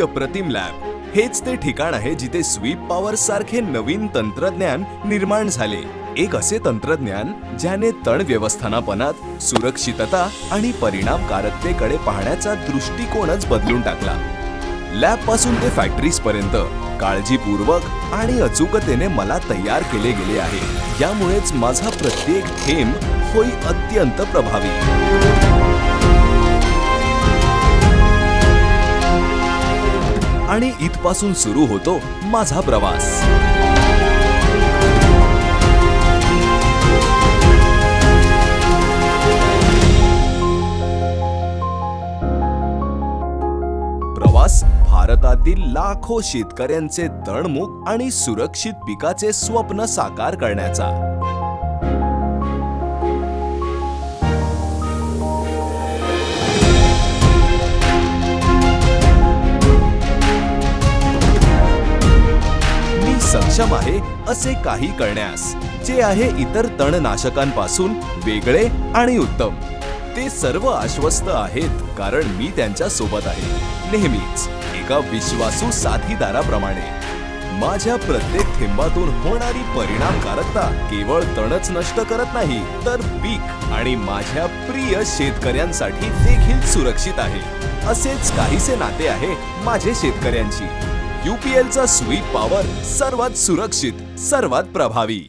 अप्रतिम लॅब. हेच ते ठिकाण आहे जिथे स्वीप पॉवर सारखे नवीन तंत्रज्ञान निर्माण झाले. एक असे तंत्रज्ञान ज्याने तण व्यवस्थापनात सुरक्षितता आणि परिणामकारकतेकडे पाहण्याचा दृष्टिकोनच बदलून टाकला. लॅबपासून ते फॅक्टरीज पर्यंत काळजीपूर्वक आणि अचूकतेने मला तयार केले गेले आहे. यामुळेच माझा प्रत्येक थेंब होई अत्यंत प्रभावी. आणि इथपासून सुरू होतो माझा प्रवास. प्रवास भारतातील लाखो शेतकऱ्यांचे तणमुख आणि सुरक्षित पिकाचे स्वप्न साकार करण्याचा. सक्षम आहे असे काही करण्यास जे आहे इतर तणनाशकांपासून वेगळे आणि उत्तम. ते सर्व आश्वस्त आहेत कारण मी त्यांच्यासोबत आहे. नेहमीच एका विश्वासू साथीदाराप्रमाणे. माझ्या प्रत्येक थेंबातून होणारी परिणामकारकता केवळ तणच नष्ट करत नाही तर पीक आणि माझ्या प्रिय शेतकऱ्यांसाठी देखील सुरक्षित आहे. असेच काहीसे नाते आहे माझे शेतकऱ्यांची. युपीएलचा स्वीट पॉवर सर्वात सुरक्षित सर्वात प्रभावी.